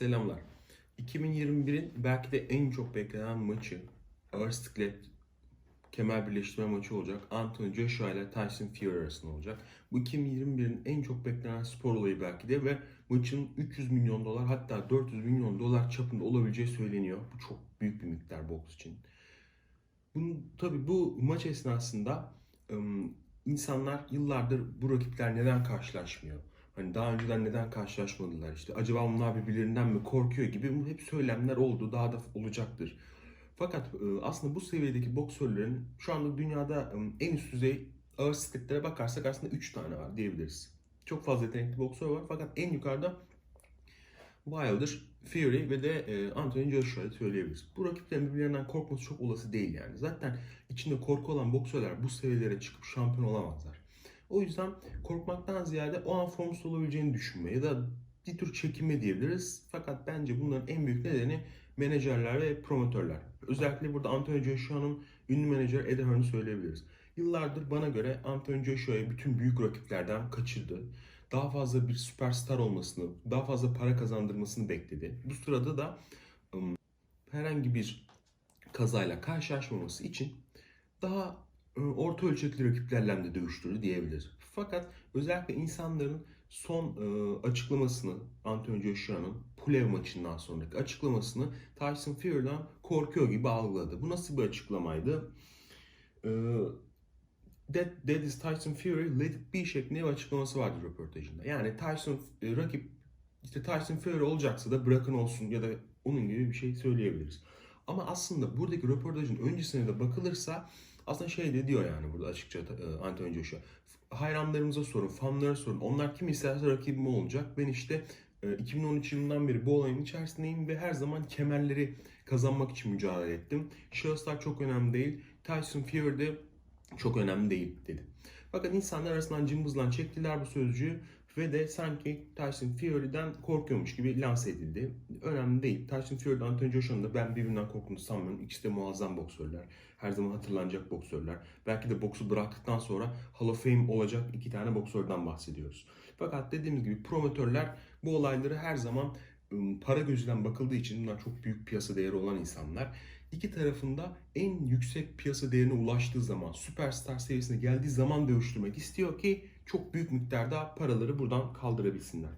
Selamlar. 2021'in belki de en çok beklenen maçı ağır siklet kemer birleştirme maçı olacak. Anthony Joshua ile Tyson Fury arasında olacak. Bu 2021'in en çok beklenen spor olayı belki de ve maçın 300 milyon dolar hatta 400 milyon dolar çapında olabileceği söyleniyor. Bu çok büyük bir miktar boks için. Bunun, tabii bu maç esnasında insanlar yıllardır bu rakipler neden karşılaşmıyor? Hani daha önceden neden karşılaşmadılar işte acaba onlar birbirlerinden mi korkuyor gibi bu hep söylemler oldu daha da olacaktır. Fakat e, aslında bu seviyedeki boksörlerin şu anda dünyada e, en üst düzey ağır sikletlere bakarsak aslında 3 tane var diyebiliriz. Çok fazla yetenekli boksör var fakat en yukarıda Wilder, Fury ve de e, Anthony Joshua'yı söyleyebiliriz. Bu rakiplerin birbirlerinden korkması çok olası değil yani. Zaten içinde korku olan boksörler bu seviyelere çıkıp şampiyon olamazlar. O yüzden korkmaktan ziyade o an formsuz olabileceğini düşünme ya da bir tür çekinme diyebiliriz. Fakat bence bunların en büyük nedeni menajerler ve promotörler. Özellikle burada Anthony Joshua'nın ünlü menajer Eddie Hearn'ı söyleyebiliriz. Yıllardır bana göre Anthony Joshua'yı bütün büyük rakiplerden kaçırdı. Daha fazla bir süperstar olmasını, daha fazla para kazandırmasını bekledi. Bu sırada da herhangi bir kazayla karşılaşmaması için daha orta ölçekli rakiplerle de dövüştürdü diyebiliriz. Fakat özellikle insanların son e, açıklamasını Anthony Joshua'nın Pulev maçından sonraki açıklamasını Tyson Fury'den korkuyor gibi algıladı. Bu nasıl bir açıklamaydı? E, That, that is Tyson Fury let it be şeklinde bir açıklaması vardı röportajında. Yani Tyson e, rakip işte Tyson Fury olacaksa da bırakın olsun ya da onun gibi bir şey söyleyebiliriz. Ama aslında buradaki röportajın öncesine de bakılırsa aslında şey de diyor yani burada açıkça e, Anthony Joshua. Hayranlarımıza sorun, fanlara sorun. Onlar kim isterse rakibim olacak. Ben işte e, 2013 yılından beri bu olayın içerisindeyim ve her zaman kemerleri kazanmak için mücadele ettim. Şahıslar çok önemli değil. Tyson Fury de çok önemli değil dedi. Fakat insanlar arasından cımbızlan çektiler bu sözcüğü ve de sanki Tyson Fury'den korkuyormuş gibi lanse edildi. Önemli değil. Tyson Fury'den Anthony Joshua'nın da ben birbirinden korktuğunu sanmıyorum. İkisi de muazzam boksörler. Her zaman hatırlanacak boksörler. Belki de boksu bıraktıktan sonra Hall of Fame olacak iki tane boksörden bahsediyoruz. Fakat dediğimiz gibi promotörler bu olayları her zaman ım, para gözünden bakıldığı için bunlar çok büyük piyasa değeri olan insanlar. İki tarafında en yüksek piyasa değerine ulaştığı zaman, süperstar seviyesine geldiği zaman dövüştürmek istiyor ki çok büyük miktarda paraları buradan kaldırabilsinler.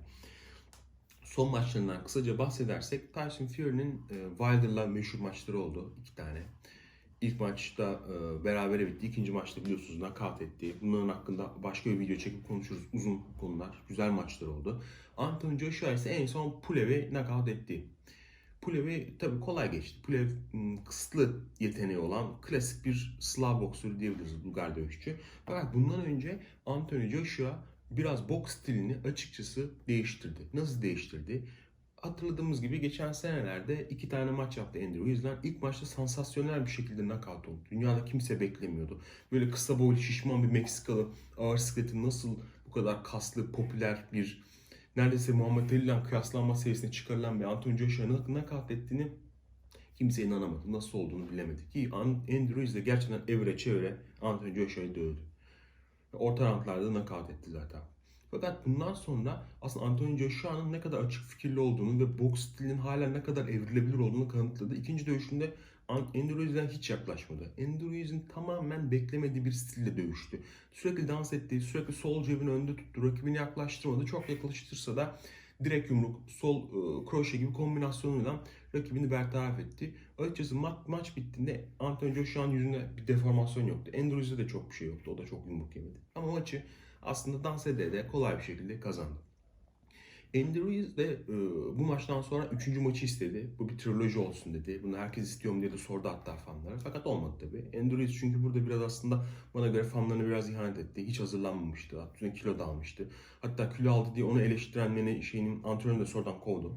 Son maçlarından kısaca bahsedersek Tyson Fury'nin e, Wilder'la meşhur maçları oldu. iki tane. İlk maçta e, berabere bitti. İkinci maçta biliyorsunuz nakavt etti. Bunların hakkında başka bir video çekip konuşuruz. Uzun konular. Güzel maçlar oldu. Anthony Joshua ise en son Pulev'i nakavt etti. Pulev'i tabii kolay geçti. Pulev kısıtlı yeteneği olan klasik bir Slav boksörü diyebiliriz Bulgar dövüşçü. Fakat bundan önce Anthony Joshua biraz boks stilini açıkçası değiştirdi. Nasıl değiştirdi? Hatırladığımız gibi geçen senelerde iki tane maç yaptı Andrew. Yüzden ilk maçta sansasyonel bir şekilde knockout oldu. Dünyada kimse beklemiyordu. Böyle kısa boylu şişman bir Meksikalı ağır sikleti nasıl bu kadar kaslı, popüler bir neredeyse Muhammed Ali ile kıyaslanma seviyesine çıkarılan bir Anthony Joshua'nın knockout ettiğini kimse inanamadı. Nasıl olduğunu bilemedi. Ki Andrew Ruiz de gerçekten evre çevre Anthony Joshua'yı dövdü. Orta roundlarda knockout etti zaten. Fakat bundan sonra aslında Anthony Joshua'nın ne kadar açık fikirli olduğunu ve boks stilinin hala ne kadar evrilebilir olduğunu kanıtladı. İkinci dövüşünde Andrew Ruiz'den hiç yaklaşmadı. Andrew Ruiz'in tamamen beklemediği bir stille dövüştü. Sürekli dans etti, sürekli sol cebini önde tuttu, rakibini yaklaştırmadı. Çok yaklaştırsa da direkt yumruk, sol e, kroşe gibi kombinasyonuyla rakibini bertaraf etti. Açıkçası ma- maç bittiğinde Anthony Joshua'nın yüzünde bir deformasyon yoktu. Andrew Ruiz'de de çok bir şey yoktu. O da çok yumruk yemedi. Ama maçı aslında dans ede de kolay bir şekilde kazandı. Andy Ruiz de e, bu maçtan sonra 3. maçı istedi. Bu bir triloji olsun dedi. Bunu herkes istiyor mu diye de sordu hatta fanlara. Fakat olmadı tabii. Andy Ruiz çünkü burada biraz aslında bana göre fanlarına biraz ihanet etti. Hiç hazırlanmamıştı. Hatta kilo da almıştı. Hatta kilo aldı diye onu eleştiren beni şeyinin antrenörü de sonradan kovdu.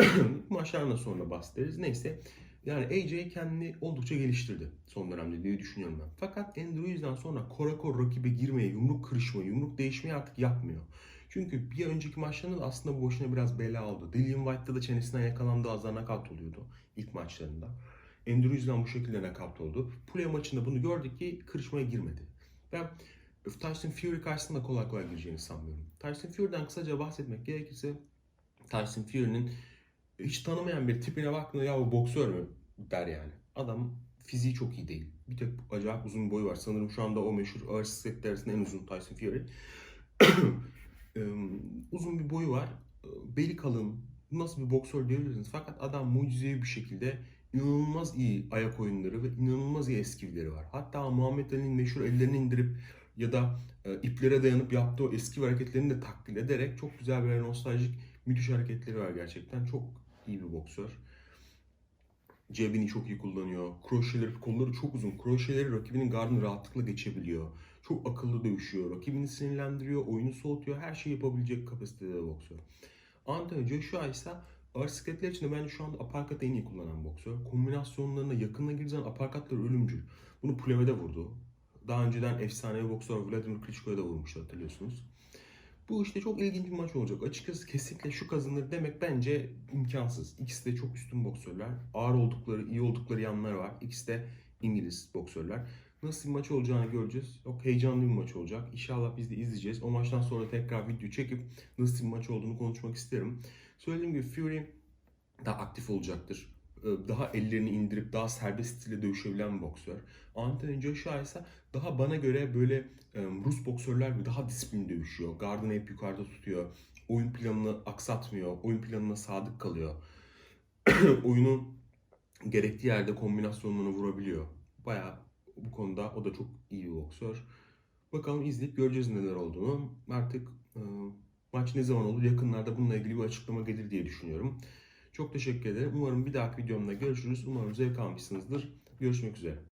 bu maçlardan sonra bahsederiz. Neyse. Yani AJ kendini oldukça geliştirdi son dönemde diye düşünüyorum ben. Fakat Andy Ruiz'den sonra korakor rakibe girmeye, yumruk kırışma, yumruk değişmeyi artık yapmıyor. Çünkü bir önceki maçlarında da aslında bu boşuna biraz bela oldu. Dillian White'da da çenesinden yakalandığı az daha knockout oluyordu ilk maçlarında. Andrew Ruiz'den bu şekilde knockout oldu. Pule maçında bunu gördük ki kırışmaya girmedi. Ben Tyson Fury karşısında kolay kolay gireceğini sanmıyorum. Tyson Fury'den kısaca bahsetmek gerekirse Tyson Fury'nin hiç tanımayan bir tipine baktığında ya bu boksör mü der yani. Adam fiziği çok iyi değil. Bir tek acayip uzun boyu var. Sanırım şu anda o meşhur ağır sikletler arasında en uzun Tyson Fury. Uzun bir boyu var. Beli kalın. Nasıl bir boksör diyebilirsiniz. Fakat adam mucizevi bir şekilde inanılmaz iyi ayak oyunları ve inanılmaz iyi eskileri var. Hatta Muhammed Ali'nin meşhur ellerini indirip ya da e, iplere dayanıp yaptığı o eski hareketlerini de taklit ederek çok güzel böyle nostaljik müthiş hareketleri var gerçekten. Çok iyi bir boksör. Cebini çok iyi kullanıyor. Kroşeleri, kolları çok uzun. Kroşeleri rakibinin gardını rahatlıkla geçebiliyor. Çok akıllı dövüşüyor. Rakibini sinirlendiriyor, oyunu soğutuyor. Her şeyi yapabilecek kapasitede bir boksör. Anthony Joshua ise ağır sikletler içinde bence şu anda aparkat en iyi kullanan boksör. Kombinasyonlarına yakına girdiği zaman aparkatlar ölümcül. Bunu Plevede vurdu. Daha önceden efsanevi boksör Vladimir Klitschko'ya da vurmuştu hatırlıyorsunuz. Bu işte çok ilginç bir maç olacak. Açıkçası kesinlikle şu kazanır demek bence imkansız. İkisi de çok üstün boksörler. Ağır oldukları, iyi oldukları yanlar var. İkisi de İngiliz boksörler. Nasıl bir maç olacağını göreceğiz. Çok heyecanlı bir maç olacak. İnşallah biz de izleyeceğiz. O maçtan sonra tekrar video çekip nasıl bir maç olduğunu konuşmak isterim. Söylediğim gibi Fury daha aktif olacaktır. Ee, Daha ellerini indirip daha serbest stile dövüşebilen bir boksör. Anthony Joshua ise daha bana göre böyle e, Rus boksörler gibi daha disiplin dövüşüyor. Gardını hep yukarıda tutuyor. Oyun planını aksatmıyor. Oyun planına sadık kalıyor. Oyunu gerektiği yerde kombinasyonlarını vurabiliyor. Bayağı bu konuda o da çok iyi bir boksör. Bakalım izleyip göreceğiz neler olduğunu. Artık e, maç ne zaman olur yakınlarda bununla ilgili bir açıklama gelir diye düşünüyorum. Çok teşekkür ederim. Umarım bir dahaki videomda görüşürüz. Umarım zevk almışsınızdır. Görüşmek üzere.